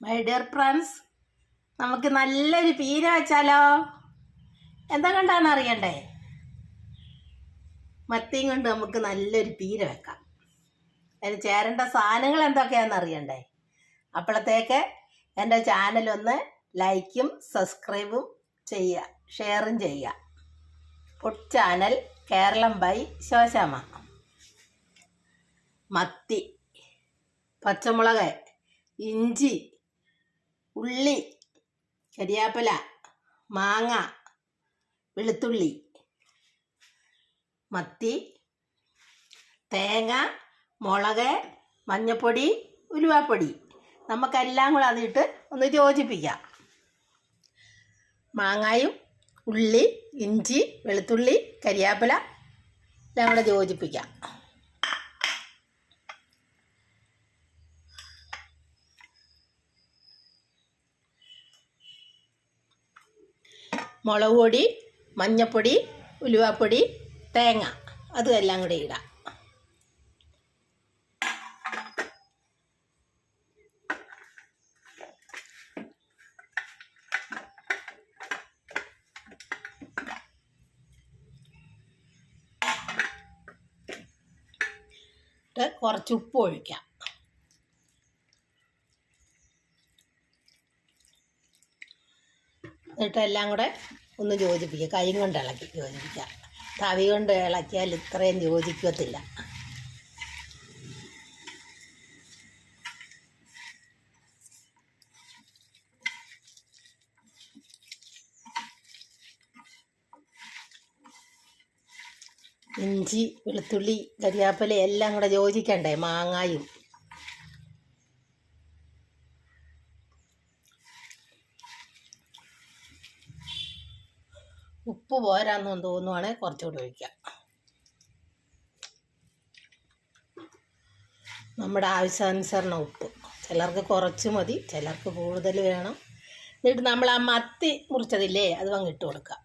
My dear friends നമുക്ക് നല്ലൊരു പീര വെച്ചാലോ? എന്താ കണ്ടാണ് അറിയണ്ടേ? മത്തിയും കൊണ്ട് നമുക്ക് നല്ലൊരു പീര വെക്കാം. അതിന് ചേരേണ്ട സാധനങ്ങൾ എന്തൊക്കെയാണെന്ന് അറിയണ്ടേ? അപ്പോഴത്തേക്ക് എന്റെ ചാനലൊന്ന് ലൈക്കും സബ്സ്ക്രൈബും ചെയ്യുക ഷെയറും ചെയ്യുക. Food channel Keralam by Shoshamma മത്തി പച്ചമുളക് ഇഞ്ചി ഉള്ളി കരിയാപ്പില മാങ്ങ വെളുത്തുള്ളി മത്തി തേങ്ങ മുളക് മഞ്ഞപ്പൊടി ഉലുവാപ്പൊടി. നമുക്കെല്ലാം കൂടെ അതിട്ട് ഒന്ന് യോജിപ്പിക്കാം. മാങ്ങായും ഉള്ളി ഇഞ്ചി വെളുത്തുള്ളി കരിയാപ്പില എല്ലാം കൂടെ യോജിപ്പിക്കാം. മുളക് പൊടി മഞ്ഞപ്പൊടി ഉലുവാപ്പൊടി തേങ്ങ. അതും എല്ലാം കൂടെ ഇടാം. കുറച്ച് ഉപ്പ് ഒഴിക്കാം. എന്നിട്ട് എല്ലാം കൂടെ ഒന്ന് യോജിപ്പിക്കുക. കൈ കൊണ്ട് ഇളക്കി യോജിപ്പിക്കുക. തവി കൊണ്ട് ഇളക്കിയാൽ ഇത്രയും യോജിക്കത്തില്ല. ഇഞ്ചി വെളുത്തുള്ളി കരിയാപ്പല എല്ലാം കൂടെ യോജിക്കണ്ടേ? മാങ്ങായും ഉപ്പ് പോരാന്ന് തോന്നുവാണെങ്കിൽ കുറച്ചുകൂടി ഒഴിക്കാം. നമ്മുടെ ആവശ്യാനുസരണം ഉപ്പ്. ചിലർക്ക് കുറച്ച് മതി ചിലർക്ക് കൂടുതൽ വേണം. എന്നിട്ട് നമ്മൾ ആ മത്തി മുറിച്ചതില്ലേ അത് അങ്ങ് ഇട്ട് കൊടുക്കാം.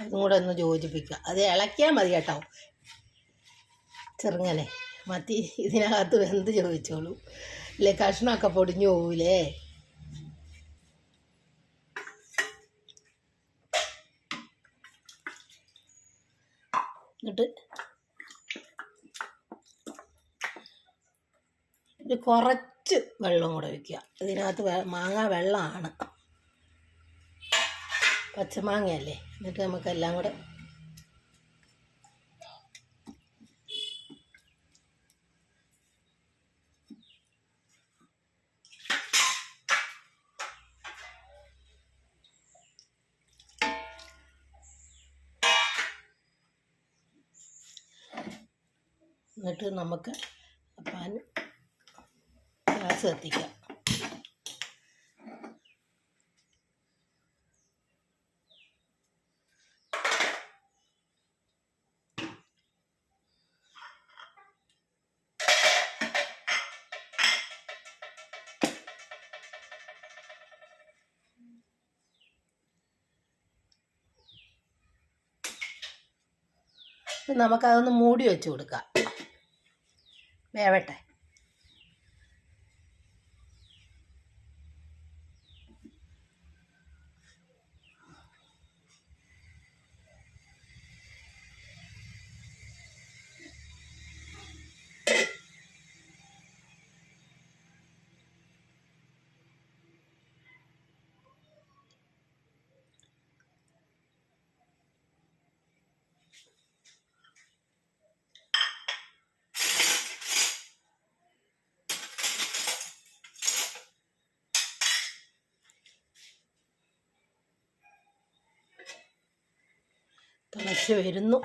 അതും കൂടെ ഒന്ന് യോജിപ്പിക്കുക. അത് ഇളക്കിയാൽ മതി കേട്ടോ. ചെറുങ്ങനെ. മത്തി ഇതിനകത്ത് വെന്ത് ചോദിച്ചോളൂ. ഇല്ലേ കഷ്ണമൊക്കെ പൊടിഞ്ഞു പോവില്ലേ ഒരു കുറച്ച് വെള്ളം കൂടെ വയ്ക്കുക ഇതിനകത്ത് മാങ്ങ വെള്ളമാണ്. പച്ചമാങ്ങയല്ലേ? എന്നിട്ട് നമുക്കെല്ലാം കൂടെ എന്നിട്ട് നമുക്ക് പാൻ ഗ്യാസ് കത്തിക്കാം. നമുക്കതൊന്ന് മൂടി വെച്ച് കൊടുക്കാം. വേവട്ടെ തിളച്ച് വരുന്നു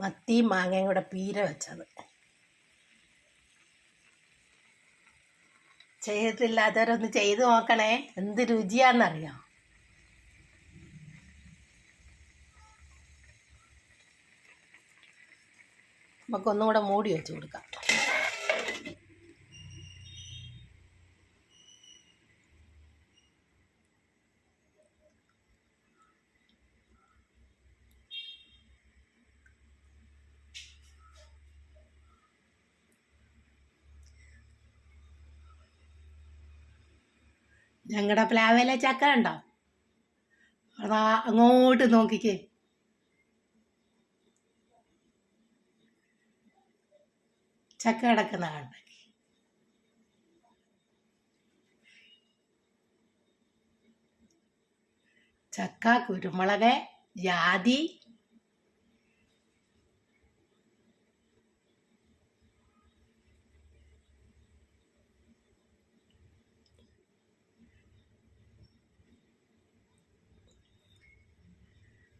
മത്തിയും മാങ്ങയും കൂടെ പീര വെച്ചത്. ചെയ്തിട്ടില്ലാത്തവരൊന്ന് ചെയ്തു നോക്കണേ. എന്ത് രുചിയാണെന്നറിയോ നമുക്കൊന്നും കൂടെ മൂടി വെച്ച് കൊടുക്കാം. ഞങ്ങളുടെ പ്ലാവിലെ ചക്ക ഉണ്ടോ അതാ അങ്ങോട്ട് നോക്കിക്കേ. ചക്ക കിടക്കുന്ന കണ്ട ചക്ക കുരുമുളക് ജാതി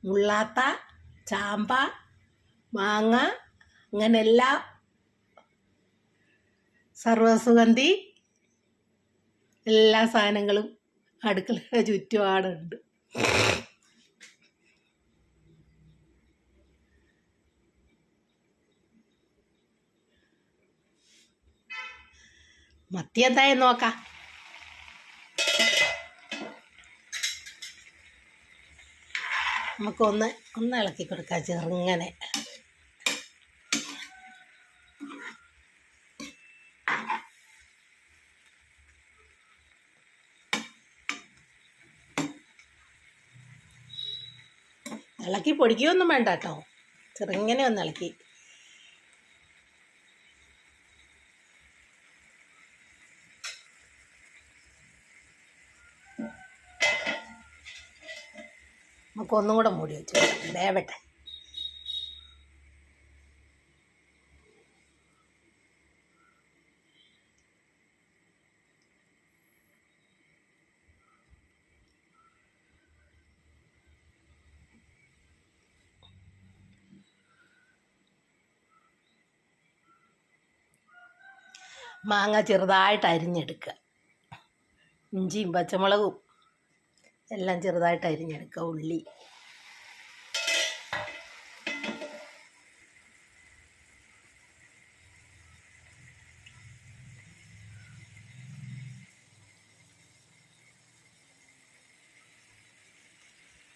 മുള്ളാത്ത ചാമ്പ മാങ്ങ അങ്ങനെ എല്ലാ സർവസുഗന്ധി എല്ലാ സാധനങ്ങളും അടുക്കളയുടെ ചുറ്റുപാടുണ്ട്. മത്തി എന്തായാലും നോക്കാം. നമുക്കൊന്ന് ഒന്ന് ഇളക്കി കൊടുക്കാം ചെറുങ്ങനെ. ഇളക്കി പൊടിക്കുകയൊന്നും വേണ്ട കേട്ടോ. ചെറുങ്ങനെ ഒന്ന് ഇളക്കി. നമുക്ക് ഒന്നും കൂടെ മൂടി വെച്ച്. വേവട്ടെ. മാങ്ങ ചെറുതായിട്ട് അരിഞ്ഞെടുക്കുക. ഇഞ്ചിയും പച്ചമുളകും എല്ലാം ചെറുതായിട്ട് അരിഞ്ഞെടുക്കുക ഉള്ളി.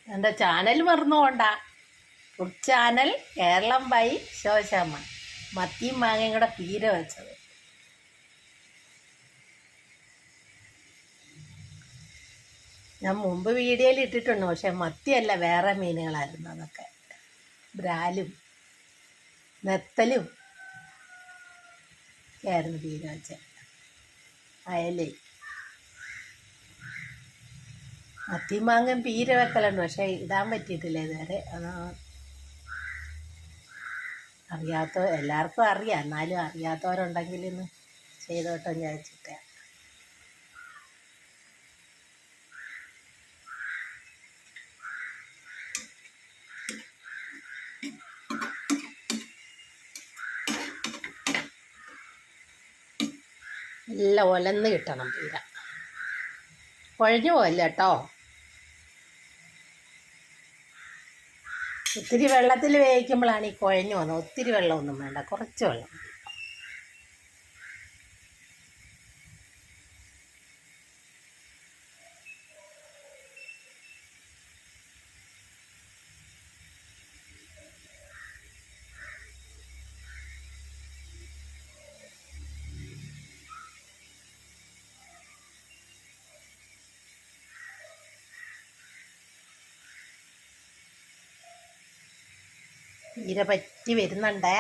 എന്റെ channel മറന്നുകൊണ്ട food channel Keralam by Shoshamma. മത്തിയും മാങ്ങയും കൂടെ പീര വെച്ചത്. ഞാൻ മുമ്പ് വീഡിയോയിൽ ഇട്ടിട്ടുണ്ട് പക്ഷെ മത്തിയല്ല വേറെ മീനുകളായിരുന്നു അതൊക്കെ. ബ്രാലും നെത്തലും പീര വെച്ച അയലേ മത്തി മാങ്ങൻ പീര വെക്കലുണ്ട് പക്ഷെ ഇടാൻ പറ്റിയിട്ടില്ല ഇതുവരെ. അറിയാത്ത എല്ലാവർക്കും അറിയാം. എന്നാലും അറിയാത്തവരുണ്ടെങ്കിൽ ഇന്ന് ചെയ്തോട്ടോ ഞാൻ എല്ലാം ഒലന്ന് കിട്ടണം പീര കുഴഞ്ഞു പോകല്ല കേട്ടോ? ഒത്തിരി വെള്ളത്തിൽ വേവിക്കുമ്പോഴാണ് ഈ കുഴഞ്ഞു പോകുന്നത് ഒത്തിരി വെള്ളമൊന്നും വേണ്ട. കുറച്ച് വെള്ളം പീര പറ്റി വരുന്നുണ്ടേ.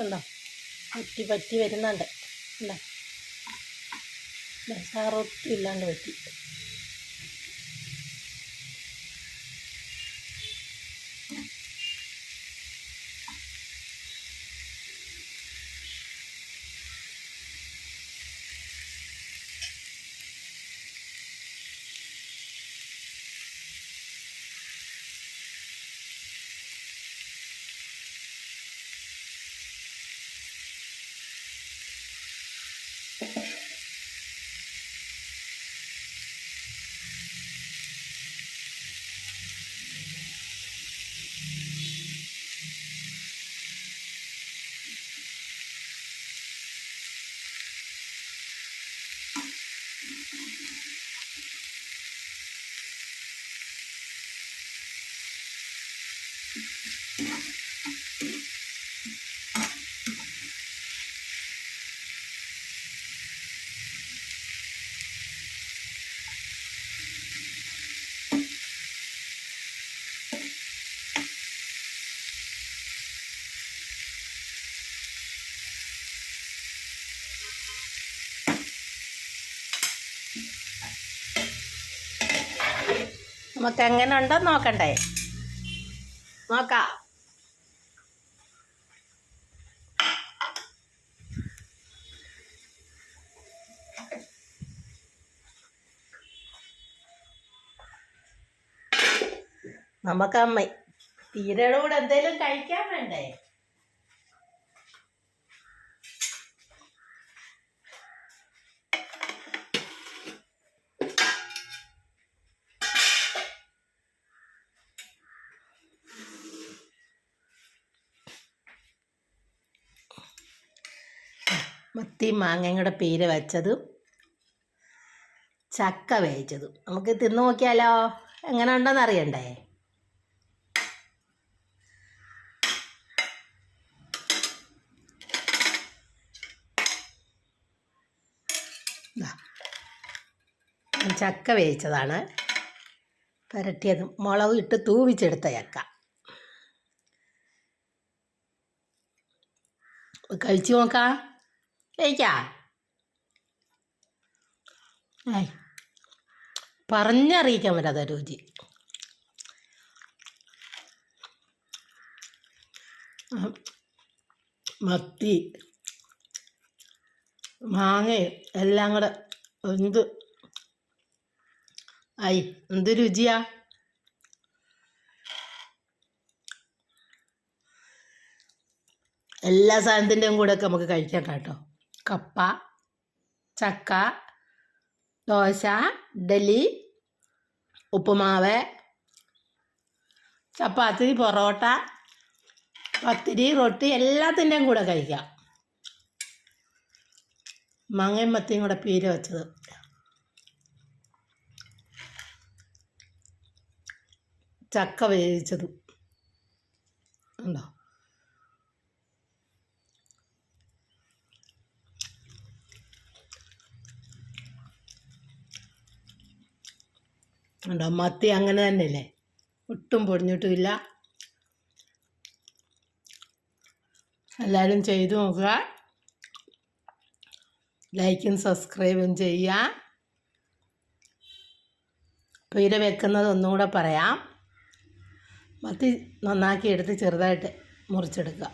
ഉണ്ടോ പറ്റി പറ്റി വരുന്നുണ്ട്. ഉണ്ടോ ചാറൊട്ടും ഇല്ലാണ്ട് പറ്റി. നമുക്ക് എങ്ങനെ ഉണ്ടോ നോക്കണ്ടേ? നോക്കാം. നമുക്ക് അമ്മ തീരയുടെ കൂടെ എന്തെങ്കിലും കഴിക്കാൻ വേണ്ടേ? മത്തി മാങ്ങയും പേര് വെച്ചതും ചക്ക വേവിച്ചതും. നമുക്ക് തിന്നു നോക്കിയാലോ? എങ്ങനെ ഉണ്ടെന്ന് അറിയണ്ടേ. ചക്ക വേവിച്ചതാണ്. പുരട്ടിയത് മുളക് ഇട്ട് തൂവിച്ചെടുത്ത ചക്ക. കഴിച്ചു നോക്കാം. കഴിക്കാ പറഞ്ഞറിയിക്കാൻ പറ്റാത്ത രുചി. മത്തി മാങ്ങയും എല്ലാം കൂടെ എന്ത്? ഐ എന്ത് രുചിയാ? എല്ലാ സാധനത്തിന്റെയും കൂടെ ഒക്കെ നമുക്ക് കഴിക്കാം കേട്ടോ. കപ്പ ചക്ക ദോശ ഇഡലി ഉപ്പുമാവ് ചപ്പാത്തി പൊറോട്ട പത്തിരി റൊട്ടി എല്ലാത്തിന്റെയും കൂടെ കഴിക്കാം. മങ്ങയും മത്തിയും കൂടെ പീര വെച്ചത്. ചക്ക വേവിച്ചതും. ഉണ്ടോ? ഉണ്ടോ? മത്തി അങ്ങനെ തന്നെയല്ലേ? ഒട്ടും പൊടിഞ്ഞിട്ടുമില്ല. എല്ലാവരും ചെയ്തു നോക്കുക. ലൈക്കും സബ്സ്ക്രൈബും ചെയ്യുക. പീര വെക്കുന്നത് ഒന്നും കൂടെ പറയാം. മത്തി നന്നാക്കി എടുത്ത് ചെറുതായിട്ട് മുറിച്ചെടുക്കുക.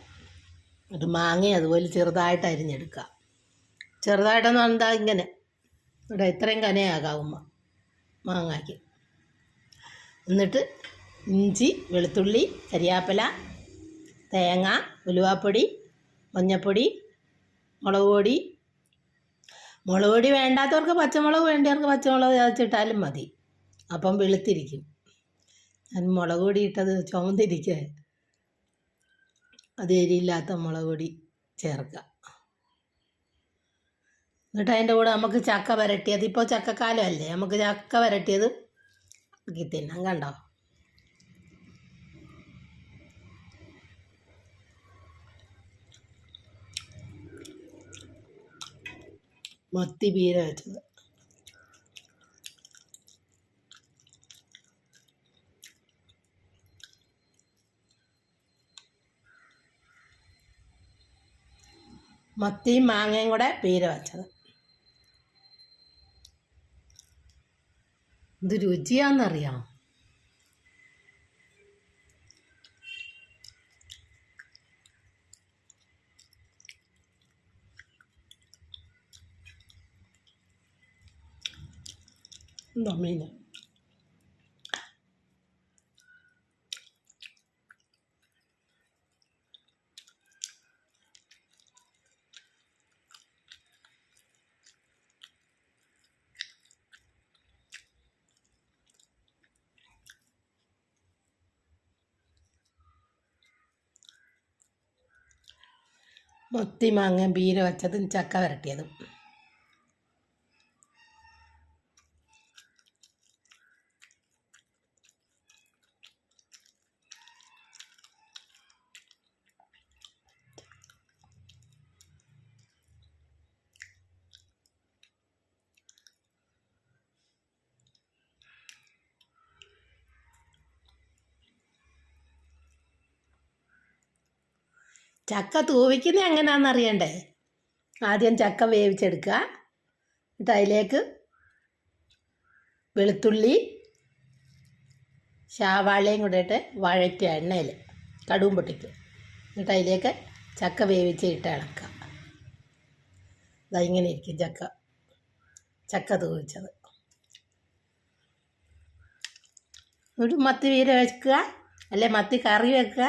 ഒരു മാങ്ങ അതുപോലെ ചെറുതായിട്ട് അരിഞ്ഞെടുക്കുക. ചെറുതായിട്ടെന്ന് എന്താ ഇങ്ങനെ? ഇവിടെ ഇത്രയും കനയാകാവുമ്പോൾ മാങ്ങാക്ക്. എന്നിട്ട് ഇഞ്ചി വെളുത്തുള്ളി കരിയാപ്പില തേങ്ങ ഉലുവാപ്പൊടി മഞ്ഞൾപ്പൊടി മുളക് പൊടി. മുളക് പൊടി വേണ്ടാത്തവർക്ക് പച്ചമുളക് വേണ്ടവർക്ക് പച്ചമുളക് ചതച്ചിട്ടാലും മതി. അപ്പം വെളുത്തിരിക്കും. ഞാൻ മുളക് പൊടി ഇട്ടത് ചുമന്നിരിക്കുക അത് എരിയില്ലാത്ത മുളക് പൊടി ചേർക്കുക എന്നിട്ട് അതിന്റെ കൂടെ നമുക്ക് ചക്ക വരട്ടിയത്. ഇപ്പോൾ ചക്കക്കാലമല്ലേ നമുക്ക് ചക്ക വരട്ടിയത് ആക്കി തിന്നാം കണ്ടോ മത്തി പീര വെച്ചത് മത്തിയും മാങ്ങയും കൂടെ പീര വെച്ചത് ഇത് രുചിയാന്നറിയാം. എന്താ മീൻ മത്തി മാങ്ങ ബീര ചക്ക വരട്ടിയതും. ചക്ക തൂവിക്കുന്നത് എങ്ങനെയാണെന്ന് അറിയണ്ടേ? ആദ്യം ചക്ക വേവിച്ചെടുക്കുക. എന്നിട്ട് അതിലേക്ക് വെളുത്തുള്ളി ശാവാളയും കൂടെ ഇട്ട് വഴറ്റുക എണ്ണയിൽ കടുവും പൊട്ടിക്കുക എന്നിട്ട് അതിലേക്ക് ചക്ക വേവിച്ച് ഇട്ട് ഇളക്കുക. ഇതാ ഇങ്ങനെ ഇരിക്കും ചക്ക. ചക്ക തൂവിച്ചത്. ഒരു മത്തി വീര വെക്കുക അല്ലെ മത്തി കറി വെക്കുക.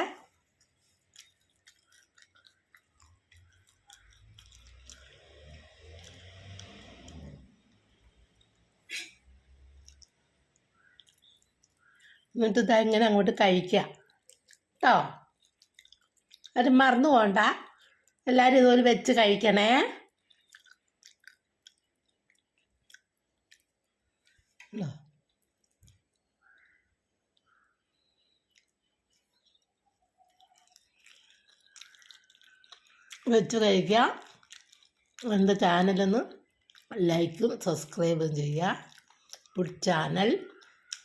എന്നിട്ട് ഇതാ ഇങ്ങനെ അങ്ങോട്ട് കഴിക്കുക കേട്ടോ അത് മറന്നു പോണ്ട. എല്ലാവരും ഇതുപോലെ വെച്ച് കഴിക്കണേ. വെച്ച് കഴിക്കുക എന്റെ ചാനലൊന്ന് ലൈക്കും സബ്സ്ക്രൈബും ചെയ്യുക. Food channel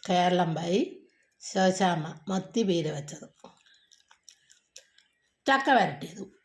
Keralam by. Shoshamma മത്തി പീര വെച്ചത്. ചക്ക വരട്ടിയതും.